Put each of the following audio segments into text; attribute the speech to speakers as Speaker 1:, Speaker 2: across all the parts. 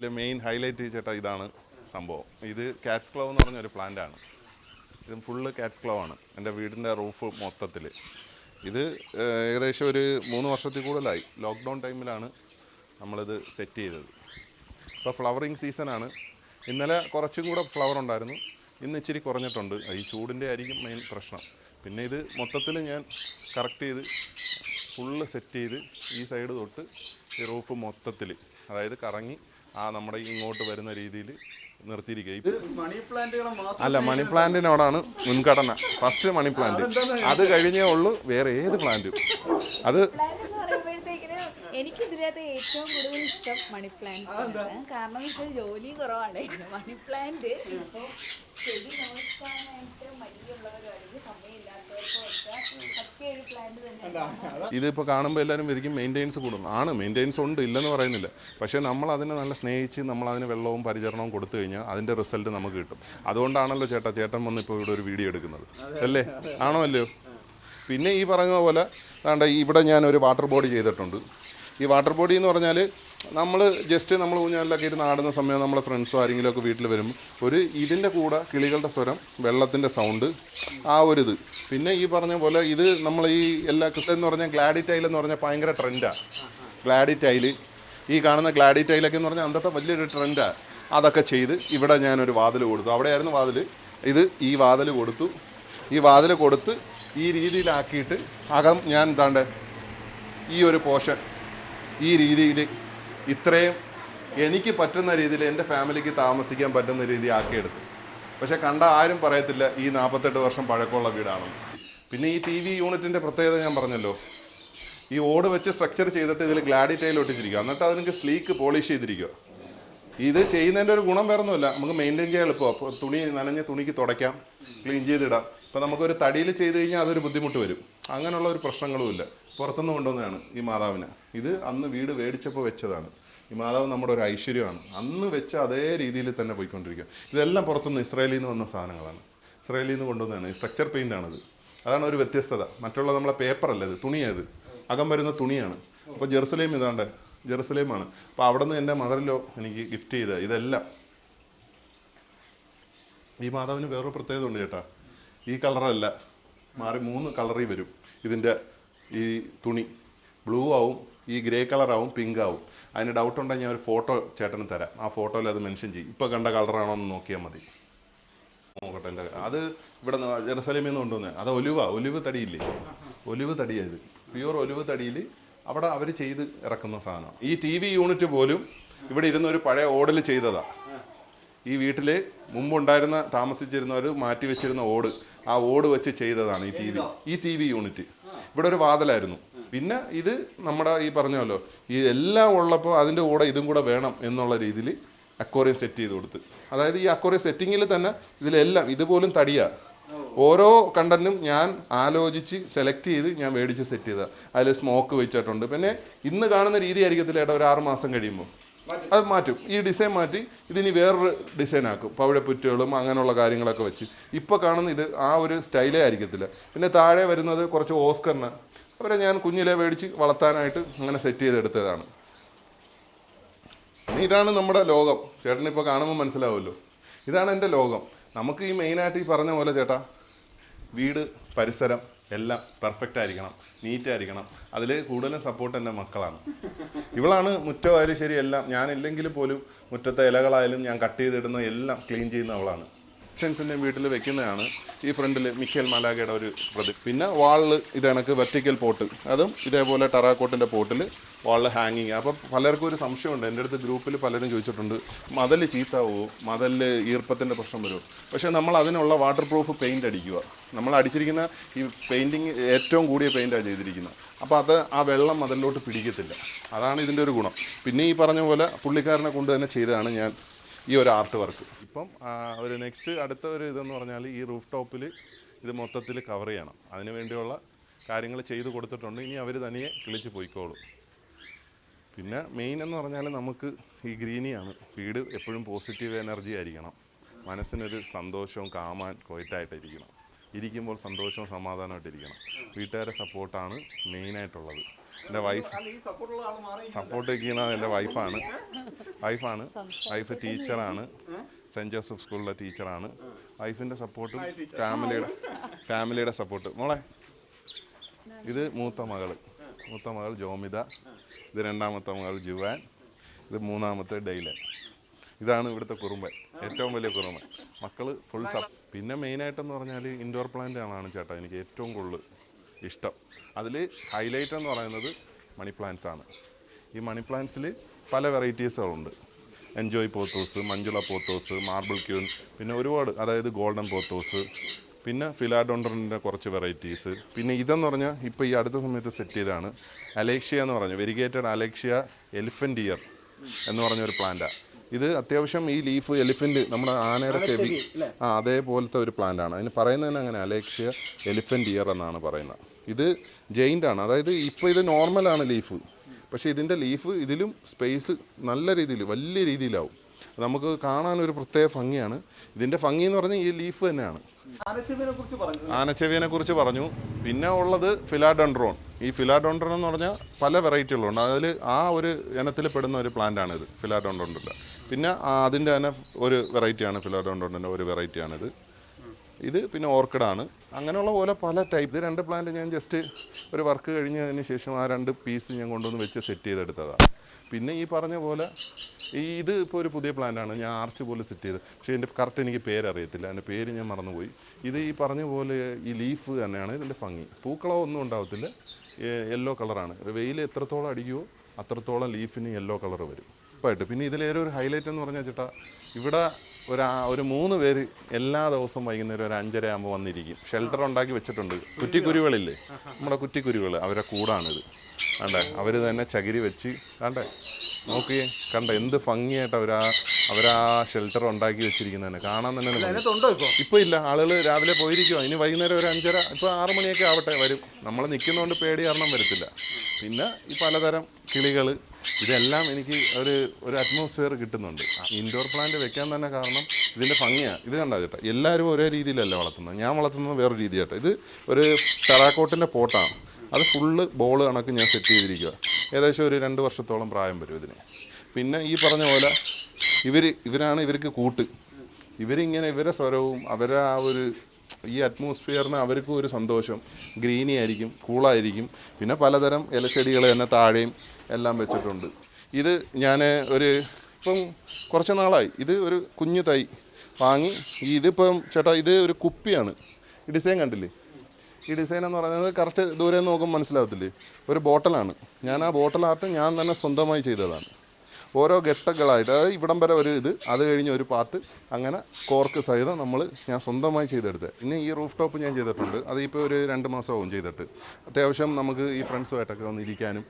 Speaker 1: ഇതിലെ main highlight ചേട്ടാ ഇതാണ് സംഭവം. ഇത് കാറ്റ്സ് ക്ലവ് എന്ന് പറഞ്ഞ ഒരു പ്ലാന്റ് ആണ്. ഇത് ഫുള്ള് കാറ്റ്സ് ക്ലവ് ആണ്. എന്റെ വീടിന്റെ റൂഫ് മൊത്തത്തിൽ. ഇത് ഏകദേശം ഒരു മൂന്ന് വർഷത്തിൽ കൂടുതലായി. ലോക്ക്ഡൗൺ ടൈമിലാണ് നമ്മളിത് സെറ്റ് ചെയ്തത്. ഇപ്പോൾ ഫ്ലവറിങ് സീസണാണ് ഇന്നലെ കുറച്ചും കൂടെ ഫ്ലവർ ഉണ്ടായിരുന്നു. ഇന്ന് ഇച്ചിരി കുറഞ്ഞിട്ടുണ്ട്. ഈ ചൂടിന്റെ ആയിരിക്കും മെയിൻ പ്രശ്നം. പിന്നെ ഇത് മൊത്തത്തിൽ ഞാൻ കറക്റ്റ് ചെയ്ത് ഫുള്ള് സെറ്റ് ചെയ്ത് ഈ സൈഡ് തൊട്ട് ഈ റൂഫ് മൊത്തത്തിൽ അതായത് കറങ്ങി ആ നമ്മുടെ ഇങ്ങോട്ട് വരുന്ന രീതിയിൽ നിർത്തിയിരിക്കുക. അല്ല മണി പ്ലാന്റിനോടാണ് മുൻഗണന. First money plant. അത് കഴിഞ്ഞേ ഉള്ളൂ വേറെ ഏത് പ്ലാന്റും. അത്
Speaker 2: എനിക്ക് ഇതിനകത്ത് ഏറ്റവും കൂടുതൽ ഇഷ്ടം മണി പ്ലാന്റ് ആണ്. കാരണം വെച്ചാൽ ജോലി കുറവാണ്. മണി പ്ലാന്റ് ഇപ്പോൾ ചെടി നോക്കാനായിട്ട് മടിയുള്ളവരാണെങ്കിൽ
Speaker 1: ഇതിപ്പോൾ കാണുമ്പോൾ എല്ലാവരും വരിക്കും മെയിന്റെനൻസ് കൂടും. ആണ് മെയിന്റെനൻസ് ഉണ്ട് ഇല്ലെന്ന് പറയുന്നില്ല. പക്ഷേ നമ്മൾ അതിനെ നല്ല സ്നേഹിച്ച് നമ്മൾ അതിന് വെള്ളവും പരിചരണവും കൊടുത്തു കഴിഞ്ഞാൽ അതിന്റെ റിസൾട്ട് നമുക്ക് കിട്ടും. അതുകൊണ്ടാണല്ലോ ചേട്ടാ ചേട്ടൻ വന്ന് ഇപ്പോൾ ഇവിടെ ഒരു വീഡിയോ എടുക്കുന്നത്. അല്ലേ? ആണോ അല്ലയോ? പിന്നെ ഈ പറയുന്ന പോലെ വേണ്ട ഇവിടെ ഞാൻ ഒരു വാട്ടർ ബോഡി ചെയ്തിട്ടുണ്ട്. ഈ വാട്ടർ ബോഡി എന്ന് പറഞ്ഞാൽ നമ്മൾ ജസ്റ്റ് നമ്മൾ ഊഞ്ഞാലിലൊക്കെ ഇരുന്ന് ആടുന്ന സമയം നമ്മളെ ഫ്രണ്ട്സോ ആരെങ്കിലും ഒക്കെ വീട്ടിൽ വരും ഒരു ഇതിന്റെ കൂടെ കിളികളുടെ സ്വരം വെള്ളത്തിന്റെ സൗണ്ട് ആ ഒരു ഇത്. പിന്നെ ഈ പറഞ്ഞ പോലെ ഇത് നമ്മൾ ഈ എല്ലാ എന്ന് പറഞ്ഞാൽ ഗ്ലാഡി ടൈൽ എന്ന് പറഞ്ഞാൽ ഭയങ്കര ട്രെൻഡാണ് ഗ്ലാഡി ടൈൽ ഈ കാണുന്ന ഗ്ലാഡി ടൈലൊക്കെ എന്ന് പറഞ്ഞാൽ അന്നത്തെ വലിയൊരു ട്രെൻഡാണ് അതൊക്കെ ചെയ്ത് ഇവിടെ ഞാനൊരു വാതിൽ കൊടുത്തു. അവിടെയായിരുന്നു വാതിൽ ഇത് ഈ വാതിൽ കൊടുത്തു. ഈ വാതിൽ കൊടുത്ത് ഈ രീതിയിലാക്കിയിട്ട് അകം ഞാൻ എന്താണ്ട് ഈ ഒരു പോഷൻ ഈ രീതിയിൽ ഇത്രയും എനിക്ക് പറ്റുന്ന രീതിയിൽ എന്റെ ഫാമിലിക്ക് താമസിക്കാൻ പറ്റുന്ന രീതി ആക്കിയെടുത്തു പക്ഷെ കണ്ട ആരും പറയത്തില്ല ഈ നാൽപ്പത്തെട്ട് വർഷം പഴക്കമുള്ള വീടാണെന്ന്. പിന്നെ ഈ ടി വി യൂണിറ്റിന്റെ പ്രത്യേകത ഞാൻ പറഞ്ഞല്ലോ. ഈ ഓട് വെച്ച് സ്ട്രക്ചർ ചെയ്തിട്ട് ഇതിൽ ഗ്ലാഡി ടൈൽ ഒട്ടിച്ചിരിക്കുക. എന്നിട്ട് അതിനൊക്കെ സ്ലീക്ക് പോളിഷ് ചെയ്തിരിക്കുക. ഇത് ചെയ്യുന്നതിന്റെ ഒരു ഗുണം വേറൊന്നുമില്ല. നമുക്ക് മെയിന്റെയിൻ ചെയ്യാൻ എളുപ്പമാണ്. തുണി നനഞ്ഞ തുണിക്ക് തുടയ്ക്കാം. ക്ലീൻ ചെയ്തിടാം. ഇപ്പോൾ നമുക്കൊരു തടിയിൽ ചെയ്ത് കഴിഞ്ഞാൽ അതൊരു ബുദ്ധിമുട്ട് വരും. അങ്ങനെയുള്ള ഒരു പ്രശ്നങ്ങളുമില്ല പുറത്തുനിന്ന് കൊണ്ടുവന്നതാണ് ഈ മാതാവിന്. ഇത് അന്ന് വീട് മേടിച്ചപ്പോൾ വെച്ചതാണ്. ഈ മാതാവ് നമ്മുടെ ഒരു ഐശ്വര്യമാണ്. അന്ന് വെച്ച അതേ രീതിയിൽ തന്നെ പോയിക്കൊണ്ടിരിക്കുക. ഇതെല്ലാം പുറത്തുനിന്ന് ഇസ്രായേലിൽ നിന്ന് വന്ന സാധനങ്ങളാണ്. ഇസ്രായേലിൽ നിന്ന് കൊണ്ടുവന്നതാണ്. സ്ട്രക്ചർ പെയിന്റ് ആണത്. അതാണ് ഒരു വ്യത്യസ്തത. മറ്റുള്ള നമ്മളെ പേപ്പറല്ല ഇത്? തുണിയത് അകം വരുന്ന തുണിയാണ്. അപ്പോൾ ജെറുസലേം ഇതാണ്ട്? ജെറുസലേമാണ്. അപ്പോൾ അവിടെ നിന്ന് എന്റെ മദറിലോ എനിക്ക് ഗിഫ്റ്റ് ചെയ്ത ഇതെല്ലാം. ഈ മാതാവിന് വേറൊരു പ്രത്യേകത ഉണ്ട് ചേട്ടാ. ഈ കളറല്ല. മാറി മൂന്ന് കളറിൽ വരും. ഇതിന്റെ ഈ തുണി. ബ്ലൂ ആവും ഈ ഗ്രേ കളറാവും പിങ്ക് ആവും. അതിന് ഡൗട്ട് ഉണ്ടെങ്കിൽ ഞാൻ ഒരു ഫോട്ടോ ചേട്ടന് തരാം. ആ ഫോട്ടോയിൽ അത് മെൻഷൻ ചെയ്യും. ഇപ്പോൾ കണ്ട കളറാണോ എന്ന് നോക്കിയാൽ മതി. നോക്കട്ടെ എന്റെ അത് ഇവിടെ ജെറുസലേമിൽ നിന്ന് കൊണ്ടുവന്നത്. അത് ഒലിവ. ഒലിവ് തടിയില്ലേ? ഒലിവ് തടിയായത് പ്യുവർ ഒലിവ് തടിയിൽ അവിടെ അവർ ചെയ്ത് ഇറക്കുന്ന സാധനമാണ് ഈ ടി വി യൂണിറ്റ് പോലും ഇവിടെ ഇരുന്ന ഒരു പഴയ ഓടൽ ചെയ്തതാണ് ഈ വീട്ടിൽ മുമ്പുണ്ടായിരുന്ന താമസിച്ചിരുന്നവർ മാറ്റി വെച്ചിരുന്ന ഓട്. ആ ഓട് വെച്ച് ചെയ്തതാണ് ഈ ടി വി. ഈ ടി വി യൂണിറ്റ്. ഇവിടെ ഒരു വാതിലായിരുന്നു. പിന്നെ ഇത് നമ്മുടെ ഈ പറഞ്ഞല്ലോ ഈ എല്ലാം ഉള്ളപ്പോൾ അതിന്റെ കൂടെ ഇതും കൂടെ വേണം എന്നുള്ള രീതിയിൽ അക്വോറിയം സെറ്റ് ചെയ്ത് കൊടുത്ത്. അതായത് ഈ അക്വോറിയം സെറ്റിങ്ങിൽ തന്നെ ഇതിലെല്ലാം ഇതുപോലും തടിയാ. ഓരോ കണ്ടന്റും ഞാൻ ആലോചിച്ച് സെലക്ട് ചെയ്ത് ഞാൻ മേടിച്ച് സെറ്റ് ചെയ്ത. അതിൽ സ്മോക്ക് വെച്ചിട്ടുണ്ട്. പിന്നെ ഇന്ന് കാണുന്ന രീതി ആയിരിക്കത്തില്ല ഏട്ടാ ഒരു ആറ് മാസം കഴിയുമ്പോൾ അത് മാറ്റും. ഈ ഡിസൈൻ മാറ്റി ഇതിനി വേറൊരു ഡിസൈൻ ആക്കും. പവിഴപ്പുറ്റുകളും അങ്ങനെയുള്ള കാര്യങ്ങളൊക്കെ വെച്ച്. ഇപ്പോൾ കാണുന്ന ഇത് ആ ഒരു സ്റ്റൈലേ ആയിരിക്കത്തില്ല. പിന്നെ താഴെ വരുന്നത് കുറച്ച് ഓസ്കറിന് അവരെ ഞാൻ കുഞ്ഞിലെ മേടിച്ച് വളർത്താനായിട്ട് അങ്ങനെ സെറ്റ് ചെയ്തെടുത്തതാണ്. ഇതാണ് നമ്മുടെ ലോകം. ചേട്ടനിപ്പോൾ കാണുമ്പോൾ മനസ്സിലാവുമല്ലോ. ഇതാണ് എന്റെ ലോകം. നമുക്ക് ഈ മെയിനായിട്ട് ഈ പറഞ്ഞ പോലെ ചേട്ടാ വീട് പരിസരം എല്ലാം പെർഫെക്റ്റ് ആയിരിക്കണം നീറ്റ് ആയിരിക്കണം. അതിൽ കൂടുതലും സപ്പോർട്ട് എന്റെ മക്കളാണ്. ഇവളാണ് മുറ്റമായാലും ശരി എല്ലാം ഞാനില്ലെങ്കിൽ പോലും മുറ്റത്തെ ഇലകളായാലും ഞാൻ കട്ട് ചെയ്തിടുന്ന എല്ലാം ക്ലീൻ ചെയ്യുന്ന അവളാണ്. ക്രിസ്ത്യൻസിന്റെ വീട്ടിൽ വെക്കുന്നതാണ് ഈ ഫ്രണ്ടിൽ മിക്കേൽ മലാഗയുടെ ഒരു പ്രതി. പിന്നെ വാളിൽ ഇത് വെർട്ടിക്കൽ പോട്ട് അതും ഇതേപോലെ ടെറാക്കോട്ടിന്റെ പോട്ടിൽ വാളിൽ ഹാങ്ങിങ്. അപ്പോൾ പലർക്കും ഒരു സംശയമുണ്ട്. എന്റെ അടുത്ത് ഗ്രൂപ്പിൽ പലരും ചോദിച്ചിട്ടുണ്ട് മതൽ ചീത്താവോ? മതലിൽ ഈർപ്പത്തിന്റെ പ്രശ്നം വരുമോ? പക്ഷേ നമ്മൾ അതിനുള്ള വാട്ടർ പ്രൂഫ് പെയിന്റ് അടിക്കുക. നമ്മൾ അടിച്ചിരിക്കുന്ന ഈ പെയിന്റിങ് ഏറ്റവും കൂടിയ പെയിന്റാണ് ചെയ്തിരിക്കുന്നത്. അപ്പോൾ അത് ആ വെള്ളം മതലിലോട്ട് പിടിക്കത്തില്ല. അതാണ് ഇതിന്റെ ഒരു ഗുണം. പിന്നെ ഈ പറഞ്ഞ പോലെ പുള്ളിക്കാരനെ കൊണ്ട് തന്നെ ചെയ്തതാണ് ഞാൻ ഈ ഒരു ആർട്ട് വർക്ക് ഇപ്പം ഒരു നെക്സ്റ്റ് അടുത്ത ഒരു ഇതെന്ന് പറഞ്ഞാൽ ഈ റൂഫ് ടോപ്പിൽ ഇത് മൊത്തത്തിൽ കവർ ചെയ്യണം. അതിന് വേണ്ടിയുള്ള കാര്യങ്ങൾ ചെയ്തു കൊടുത്തിട്ടുണ്ട്. ഇനി അവർ തനിയെ കിളിച്ച് പോയിക്കോളും. പിന്നെ മെയിൻ എന്ന് പറഞ്ഞാൽ നമുക്ക് ഈ ഗ്രീനിയാണ് വീട് എപ്പോഴും പോസിറ്റീവ് എനർജി ആയിരിക്കണം. മനസ്സിനൊരു സന്തോഷവും കാമാൻ കൊയറ്റായിട്ടിരിക്കണം ഇരിക്കുമ്പോൾ സന്തോഷവും സമാധാനമായിട്ടിരിക്കണം വീട്ടുകാരെ സപ്പോർട്ടാണ് മെയിനായിട്ടുള്ളത് എന്റെ വൈഫ് സപ്പോർട്ട് ചെയ്യുന്നത് എന്റെ വൈഫാണ് വൈഫാണ് വൈഫ് ടീച്ചറാണ് സെന്റ് ജോസഫ് സ്കൂളിലെ ടീച്ചറാണ് വൈഫിന്റെ സപ്പോർട്ടും ഫാമിലിയുടെ ഫാമിലിയുടെ സപ്പോർട്ട് മോളെ ഇത് മൂത്ത മകൾ മൂത്ത മകൾ ജോമിത. ഇത് രണ്ടാമത്തെ മകൾ ജുവാൻ ഇത് മൂന്നാമത്തെ ഡെയ്ലൻ. ഇതാണ് ഇവിടുത്തെ കുറുമ്പൻ ഏറ്റവും വലിയ കുറുമ്പൻ. മക്കൾ ഫുൾ സപ്പ് പിന്നെ മെയിനായിട്ടെന്ന് പറഞ്ഞാൽ ഇൻഡോർ പ്ലാന്റ് ആണ് ചേട്ടാ എനിക്ക് ഏറ്റവും കൂടുതൽ ഇഷ്ടം. അതിൽ ഹൈലൈറ്റ് എന്ന് പറയുന്നത് മണി പ്ലാന്റ്സ് ആണ്. ഈ മണി പ്ലാന്റ്സിൽ പല വെറൈറ്റീസുകളുണ്ട് enjoy pothos Manjula pothos marble queen പിന്നെ ഒരുപാട് അതായത് ഗോൾഡൻ പോത്തോസ് പിന്നെ ഫിലാഡോണ്ടറിന്റെ കുറച്ച് വെറൈറ്റീസ് പിന്നെ ഇതെന്ന് പറഞ്ഞാൽ ഇപ്പോൾ ഈ അടുത്ത സമയത്ത് സെറ്റ് ചെയ്തതാണ് അലേക്ഷ്യ എന്ന് പറഞ്ഞു. വെരിഗേറ്റഡ് അലേക്ഷ്യ എലിഫന്റ് ഇയർ എന്ന് പറഞ്ഞ ഒരു പ്ലാന്റാണ് ഇത് അത്യാവശ്യം ഈ ലീഫ് എലിഫന്റ് നമ്മുടെ ആനയുടെ ചെവി ആ അതേപോലത്തെ ഒരു പ്ലാന്റ് ആണ്. അതിന് പറയുന്നത് അങ്ങനെ അലേക്ഷ്യ എലിഫന്റ് ഇയർ എന്നാണ് പറയുന്നത്. ഇത് ജെയിന്റ് ആണ്. അതായത് ഇപ്പോൾ ഇത് നോർമലാണ് ലീഫ് പക്ഷേ ഇതിന്റെ ലീഫ് ഇതിലും സ്പേസ് നല്ല രീതിയിൽ വലിയ രീതിയിലാവും. നമുക്ക് കാണാനൊരു പ്രത്യേക ഭംഗിയാണ്. ഇതിന്റെ ഭംഗി എന്ന് പറഞ്ഞാൽ ഈ ലീഫ് തന്നെയാണ്. ആനച്ചെവിയനെ കുറിച്ച് പറഞ്ഞു. പിന്നെ ഉള്ളത് ഫിലാഡോൺഡ്രോൺ ഈ ഫിലാഡോൺഡ്രോൺ എന്ന് പറഞ്ഞാൽ പല വെറൈറ്റികളുണ്ട്. അതിൽ ആ ഒരു ഇനത്തിൽ പെടുന്ന ഒരു പ്ലാന്റ് ആണിത് ഫിലാഡോൺഡ്രോണില്ല പിന്നെ അതിന്റെ തന്നെ ഒരു വെറൈറ്റിയാണ് ഫിലാഡോൺഡ്രോണിന്റെ ഒരു വെറൈറ്റിയാണിത്. ഇത് പിന്നെ ഓർക്കിഡാണ്. അങ്ങനെയുള്ള പോലെ പല ടൈപ്പ്. ഇത് രണ്ട് പ്ലാന്റ് ഞാൻ ജസ്റ്റ് ഒരു വർക്ക് കഴിഞ്ഞതിന് ശേഷം ആ രണ്ട് പീസ് ഞാൻ കൊണ്ടുവന്ന് വെച്ച് സെറ്റ് ചെയ്തെടുത്തതാണ്. പിന്നെ ഈ പറഞ്ഞ പോലെ ഈ ഇത് ഇപ്പോൾ ഒരു പുതിയ പ്ലാന്റാണ് ഞാൻ ആർച്ച് പോലെ സെറ്റ് ചെയ്ത്. പക്ഷേ എന്റെ കറക്റ്റ് എനിക്ക് പേരറിയത്തില്ല. എന്റെ പേര് ഞാൻ മറന്നുപോയി. ഇത് ഈ പറഞ്ഞ പോലെ ഈ ലീഫ് തന്നെയാണ് ഇതിന്റെ ഭംഗി. പൂക്കളോ ഒന്നും ഉണ്ടാവത്തില്ല. യെല്ലോ കളറാണ് വെയിൽ എത്രത്തോളം അടിക്കുമോ അത്രത്തോളം ലീഫിന് യെല്ലോ കളർ വരും. ഉറപ്പായിട്ട്. പിന്നെ ഇതിലേറെ ഒരു ഹൈലൈറ്റ് എന്ന് പറഞ്ഞാൽ ചേട്ടാ ഇവിടെ ഒരു ഒരു മൂന്ന് പേര് എല്ലാ ദിവസവും വൈകുന്നേരം ഒരു അഞ്ചര ആകുമ്പോൾ വന്നിരിക്കും. ഷെൽട്ടർ ഉണ്ടാക്കി വെച്ചിട്ടുണ്ട്. കുറ്റിക്കുരുകളില്ലേ നമ്മുടെ കുറ്റിക്കുരുകൾ അവരെ കൂടാണിത്. കണ്ടേ? അവർ തന്നെ ചകിരി വെച്ച് കണ്ടേ? നോക്കിയേ കണ്ട? എന്ത് ഭംഗിയായിട്ട് അവരാ അവരാ ഷെൽട്ടർ ഉണ്ടാക്കി വെച്ചിരിക്കുന്നതന്നെ. കാണാൻ തന്നെ ഇപ്പോൾ ഇല്ല. ആളുകൾ രാവിലെ പോയിരിക്കുമോ ഇനി വൈകുന്നേരം ഒരു അഞ്ചര ഇപ്പോൾ ആറു മണിയൊക്കെ ആവട്ടെ വരും. നമ്മൾ നിൽക്കുന്നതുകൊണ്ട് പേടി കാരണം വരത്തില്ല. പിന്നെ ഈ പലതരം കിളികൾ ഇതെല്ലാം എനിക്ക് ഒരു ഒരു അറ്റ്മോസ്ഫിയർ കിട്ടുന്നുണ്ട്. ഇൻഡോർ പ്ലാന്റ് വെക്കാൻ തന്നെ കാരണം ഇതിന്റെ ഭംഗിയാണ് ഇത് കണ്ടാ ചേട്ടാ എല്ലാവരും ഒരേ രീതിയിലല്ല വളർത്തുന്നത്. ഞാൻ വളർത്തുന്നത് വേറെ രീതി ചേട്ടാ ഇത് ഒരു ടെറാക്കോട്ടിന്റെ പോട്ടാണ്. അത് ഫുള്ള് ബോൾ കണക്ക് ഞാൻ സെറ്റ് ചെയ്തിരിക്കുക ഏകദേശം ഒരു രണ്ട് വർഷത്തോളം പ്രായം വരും ഇതിന്. പിന്നെ ഈ പറഞ്ഞ പോലെ ഇവർ ഇവരാണ് ഇവർക്ക് കൂട്ട്. ഇവരിങ്ങനെ ഇവരെ സ്വരവും അവരെ ആ ഒരു ഈ അറ്റ്മോസ്ഫിയറിന് അവർക്കും ഒരു സന്തോഷം. ഗ്രീനി ആയിരിക്കും കൂളായിരിക്കും പിന്നെ പലതരം ഇലച്ചെടികൾ തന്നെ താഴെയും എല്ലാം വെച്ചിട്ടുണ്ട്. ഇത് ഞാൻ ഒരു ഇപ്പം കുറച്ച് നാളായി. ഇത് ഒരു കുഞ്ഞു തൈ വാങ്ങി. ഇതിപ്പം ചേട്ടാ ഇത് ഒരു കുപ്പിയാണ്. ഈ ഡിസൈൻ കണ്ടില്ലേ? ഈ ഡിസൈൻ എന്ന് പറയുന്നത് കറക്റ്റ് ദൂരെ നോക്കുമ്പോൾ മനസ്സിലാവത്തില്ലേ ഒരു ബോട്ടലാണ് ഞാൻ ആ ബോട്ടിൽ ആർട്ട് ഞാൻ തന്നെ സ്വന്തമായി ചെയ്തതാണ്. ഓരോ ഘട്ടങ്ങളായിട്ട് അതായത് ഇവിടം വരെ ഒരു ഇത് അത് കഴിഞ്ഞ് ഒരു പാർട്ട് അങ്ങനെ കോർക്ക് സഹിതം നമ്മൾ ഞാൻ സ്വന്തമായി ചെയ്തെടുത്തത്. ഇനി ഈ റൂഫ് ടോപ്പ് ഞാൻ ചെയ്തിട്ടുണ്ട്. അതിപ്പോൾ ഒരു രണ്ട് മാസമാവും ചെയ്തിട്ട്. അത്യാവശ്യം നമുക്ക് ഈ ഫ്രണ്ട്സുമായിട്ടൊക്കെ ഒന്ന് ഇരിക്കാനും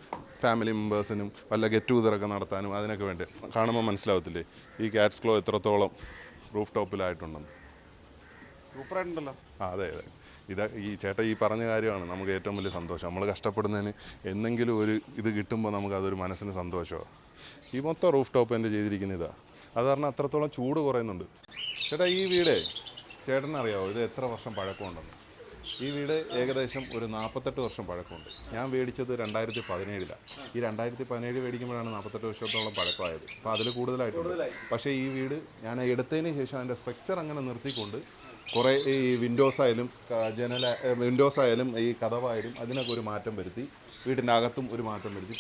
Speaker 1: ഫാമിലി മെമ്പേഴ്സിനും വല്ല ഗെറ്റ് ടുഗതറൊക്കെ നടത്താനും അതിനൊക്കെ വേണ്ടി. കാണുമ്പോൾ മനസ്സിലാവത്തില്ലേ ഈ ക്യാറ്റ്സ് ക്ലോ എത്രത്തോളം റൂഫ് ടോപ്പിലായിട്ടുണ്ടെന്ന്
Speaker 3: സൂപ്പറായിട്ടുണ്ടല്ലോ.
Speaker 1: ആ അതെ അതെ. ഇത് ഈ ചേട്ടൻ ഈ പറഞ്ഞ കാര്യമാണ് നമുക്ക് ഏറ്റവും വലിയ സന്തോഷം. നമ്മൾ കഷ്ടപ്പെടുന്നതിന് എന്തെങ്കിലും ഒരു ഇത് കിട്ടുമ്പോൾ നമുക്ക് അതൊരു മനസ്സിന് സന്തോഷമാണ് ഈ മൊത്തം റൂഫ് ടോപ്പ് എന്റെ ചെയ്തിരിക്കുന്ന ഇതാ. അത് കാരണം അത്രത്തോളം ചൂട് കുറയുന്നുണ്ട്. ചേട്ടാ ഈ വീട് ചേട്ടനറിയാവോ? ഇത് എത്ര വർഷം പഴക്കമുണ്ടെന്ന്? ഈ വീട് ഏകദേശം ഒരു നാൽപ്പത്തെട്ട് വർഷം പഴക്കമുണ്ട്. ഞാൻ മേടിച്ചത് രണ്ടായിരത്തി പതിനേഴിലാണ് ഈ രണ്ടായിരത്തി പതിനേഴ് മേടിക്കുമ്പോഴാണ് നാൽപ്പത്തെട്ട് വർഷത്തോളം പഴക്കമായത്. അപ്പോൾ അതിൽ കൂടുതലായിട്ടുണ്ട്. പക്ഷേ ഈ വീട് ഞാൻ എടുത്തതിന് ശേഷം അതിന്റെ സ്ട്രക്ചർ അങ്ങനെ നിർത്തിക്കൊണ്ട് കുറേ ഈ വിൻഡോസ് ആയാലും ജനല വിൻഡോസ് ആയാലും ഈ കഥവായാലും അതിനൊക്കെ ഒരു മാറ്റം വരുത്തി. വീടിന്റെ അകത്തും ഒരു മാറ്റം വരുത്തി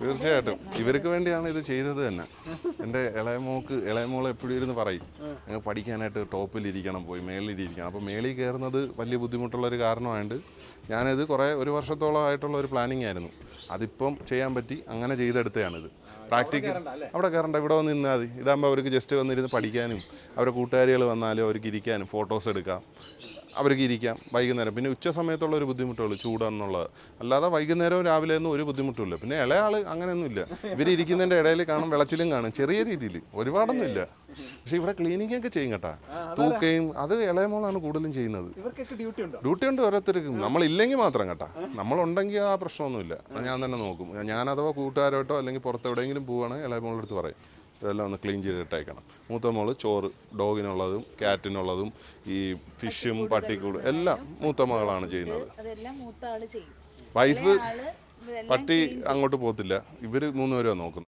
Speaker 1: തീർച്ചയായിട്ടും. ഇവർക്ക് വേണ്ടിയാണ് ഇത് ചെയ്തത് തന്നെ. എന്റെ ഇളയമോക്ക് ഇളയമോൾ എപ്പോഴും ഇരുന്ന് പറയും ഞങ്ങൾ പഠിക്കാനായിട്ട് ടോപ്പിൽ ഇരിക്കണം പോയി മേളിലിരിക്കണം അപ്പോൾ മേളിൽ കയറുന്നത് വലിയ ബുദ്ധിമുട്ടുള്ള ഒരു കാരണമായിട്ട് ഞാനിത് കുറേ ഒരു വർഷത്തോളമായിട്ടുള്ള ഒരു പ്ലാനിങ് ആയിരുന്നു. അതിപ്പം ചെയ്യാൻ പറ്റി അങ്ങനെ ചെയ്തെടുത്തതാണിത് പ്രാക്ടിക്കൽ അവിടെ കയറണ്ട ഇവിടെ വന്ന് നിന്നാൽ മതി. ഇതാകുമ്പോൾ അവർക്ക് ജസ്റ്റ് വന്നിരുന്ന് പഠിക്കാനും അവരുടെ കൂട്ടുകാരികൾ വന്നാലും അവർക്ക് ഇരിക്കാനും ഫോട്ടോസ് എടുക്കാം. അവർക്ക് ഇരിക്കാം വൈകുന്നേരം. പിന്നെ ഉച്ച സമയത്തുള്ള ഒരു ബുദ്ധിമുട്ടുള്ളൂ ചൂടാണെന്നുള്ളത് അല്ലാതെ വൈകുന്നേരവും രാവിലെ ഒന്നും ഒരു ബുദ്ധിമുട്ടുമില്ല. പിന്നെ ഇളയാൾ അങ്ങനെയൊന്നുമില്ല. ഇവർ ഇരിക്കുന്നതിന്റെ ഇടയിൽ കാണും വിളച്ചിലും കാണും. ചെറിയ രീതിയിൽ ഒരുപാടൊന്നും ഇല്ല പക്ഷെ ഇവിടെ ക്ലീനിങ് ഒക്കെ ചെയ്യും കേട്ടാ. തൂക്കുകയും അത് ഇളയമോളാണ് കൂടുതലും ചെയ്യുന്നത്.
Speaker 3: ഡ്യൂട്ടി ഉണ്ടോ?
Speaker 1: ഡ്യൂട്ടി ഉണ്ട് ഓരോരുത്തർക്കും. നമ്മളില്ലെങ്കിൽ മാത്രം കേട്ടാ. നമ്മളുണ്ടെങ്കിൽ ആ പ്രശ്നമൊന്നുമില്ല. ഞാൻ തന്നെ നോക്കും. ഞാൻ അഥവാ കൂട്ടുകാരോട്ടോ അല്ലെങ്കിൽ പുറത്തെവിടെയെങ്കിലും പോവുകയാണെങ്കിൽ ഇളയമോളുടെ അടുത്ത് പറയും. ഇതെല്ലാം ഒന്ന് ക്ലീൻ ചെയ്തിട്ടേക്കണം മൂത്ത മോൾ ചോറ് ഡോഗിനുള്ളതും ക്യാറ്റിനുള്ളതും ഈ ഫിഷും പട്ടിക്കൂടും എല്ലാം മൂത്ത മകളാണ് ചെയ്യുന്നത്. വൈഫ് പട്ടി അങ്ങോട്ട് പോകത്തില്ല. ഇവർ മൂന്നുപേരോ നോക്കുന്നത്.